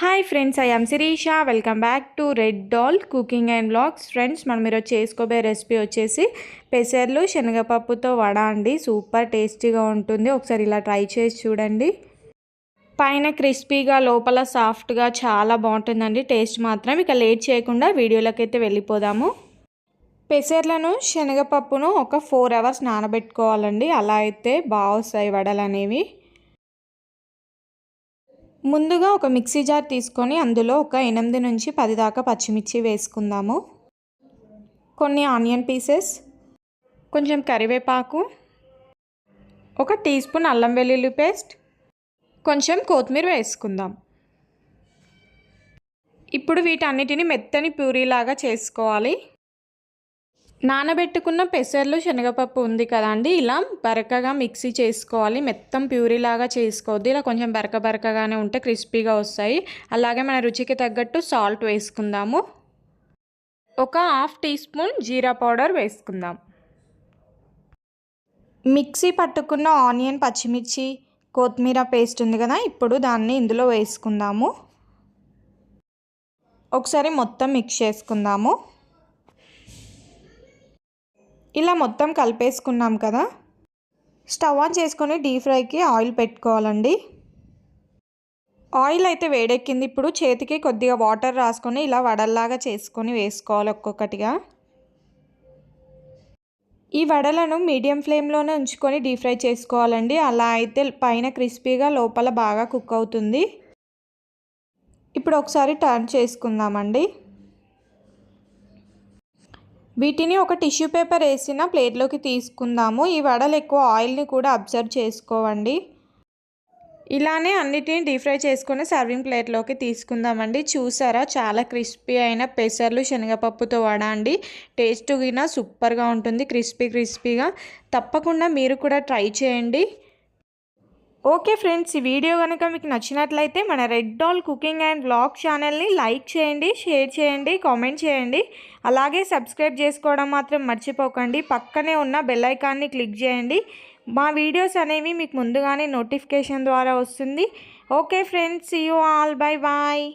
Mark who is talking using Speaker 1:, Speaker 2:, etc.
Speaker 1: Hi friends I am Shirisha welcome back to red dal cooking and blogs friends మనం ఈరోజు చేసుకోబోయే recipe వచ్చేసి పెసర్లు శనగపప్పుతో వడ అండి. సూపర్ టేస్టీగా ఉంటుంది. ఒకసారి ఇలా ట్రై చేసి చూడండి. పైన క్రిస్పీగా లోపల సాఫ్ట్గా చాలా బాగుంటుందండి. టేస్ట్ మాత్రం ఇక లేట్ చేయకుండా వీడియోలోకి అయితే వెళ్ళిపోదాము. పెసర్లను శనగపప్పును ఒక ఫోర్ అవర్స్ నానబెట్టుకోవాలండి. అలా అయితే బాగా వస్తాయి వడలు అనేవి ముందుగా ఒక మిక్సీ జార్ తీసుకొని అందులో ఒక ఎనిమిది నుంచి పది దాకా పచ్చిమిర్చి వేసుకుందాము. కొన్ని ఆనియన్ పీసెస్ కొంచెం కరివేపాకు ఒక టీ స్పూన్ అల్లం వెల్లుల్లి పేస్ట్ కొంచెం కొత్తిమీర వేసుకుందాం. ఇప్పుడు వీటన్నిటిని మెత్తని ప్యూరీలాగా చేసుకోవాలి. నానబెట్టుకున్న పెసర్లు శనగపప్పు ఉంది కదండి ఇలా బరకగా మిక్సీ చేసుకోవాలి. మెత్తం ప్యూరీలాగా చేసుకోవద్దు. ఇలా కొంచెం బరక బరకగానే ఉంటే క్రిస్పీగా వస్తాయి. అలాగే మన రుచికి తగ్గట్టు సాల్ట్ వేసుకుందాము. ఒక హాఫ్ టీ స్పూన్ జీరా పౌడర్ వేసుకుందాం. మిక్సీ పట్టుకున్న ఆనియన్ పచ్చిమిర్చి కొత్తిమీర పేస్ట్ ఉంది కదా ఇప్పుడు దాన్ని ఇందులో వేసుకుందాము. ఒకసారి మొత్తం మిక్స్ చేసుకుందాము. ఇలా మొత్తం కలిపేసుకున్నాం కదా. స్టవ్ ఆన్ చేసుకొని డీప్ ఫ్రైకి ఆయిల్ పెట్టుకోవాలండి. ఆయిల్ అయితే వేడెక్కింది. ఇప్పుడు చేతికి కొద్దిగా వాటర్ రాసుకొని ఇలా వడల్లాగా చేసుకొని వేసుకోవాలి ఒక్కొక్కటిగా. ఈ వడలను మీడియం ఫ్లేమ్లోనే ఉంచుకొని డీప్ ఫ్రై చేసుకోవాలండి. అలా అయితే పైన క్రిస్పీగా లోపల బాగా కుక్ అవుతుంది. ఇప్పుడు ఒకసారి టర్న్ చేసుకుందామండి. వీటిని ఒక టిష్యూ పేపర్ వేసిన ప్లేట్లోకి తీసుకుందాము. ఈ వడలు ఎక్కువ ఆయిల్ని కూడా అబ్జర్వ్ చేసుకోవండి. ఇలానే అన్నిటిని డీప్ ఫ్రై చేసుకొని సర్వింగ్ ప్లేట్లోకి తీసుకుందామండి. చూసారా? చాలా క్రిస్పీ అయిన పెసర్లు శనగపప్పుతో వడ అండి. టేస్ట్ గిన సూపర్గా ఉంటుంది. క్రిస్పీ క్రిస్పీగా. తప్పకుండా మీరు కూడా ట్రై చేయండి. ఓకే ఫ్రెండ్స్ ఈ వీడియో కనుక మీకు నచ్చినట్లయితే మన red dal cooking and blog ఛానల్ని లైక్ చేయండి షేర్ చేయండి కామెంట్ చేయండి. అలాగే సబ్స్క్రైబ్ చేసుకోవడం మాత్రం మర్చిపోకండి. పక్కనే ఉన్న బెల్ ఐకాన్ని క్లిక్ చేయండి. మా వీడియోస్ అనేవి మీకు ముందుగానే నోటిఫికేషన్ ద్వారా వస్తుంది. Okay friends you all bye bye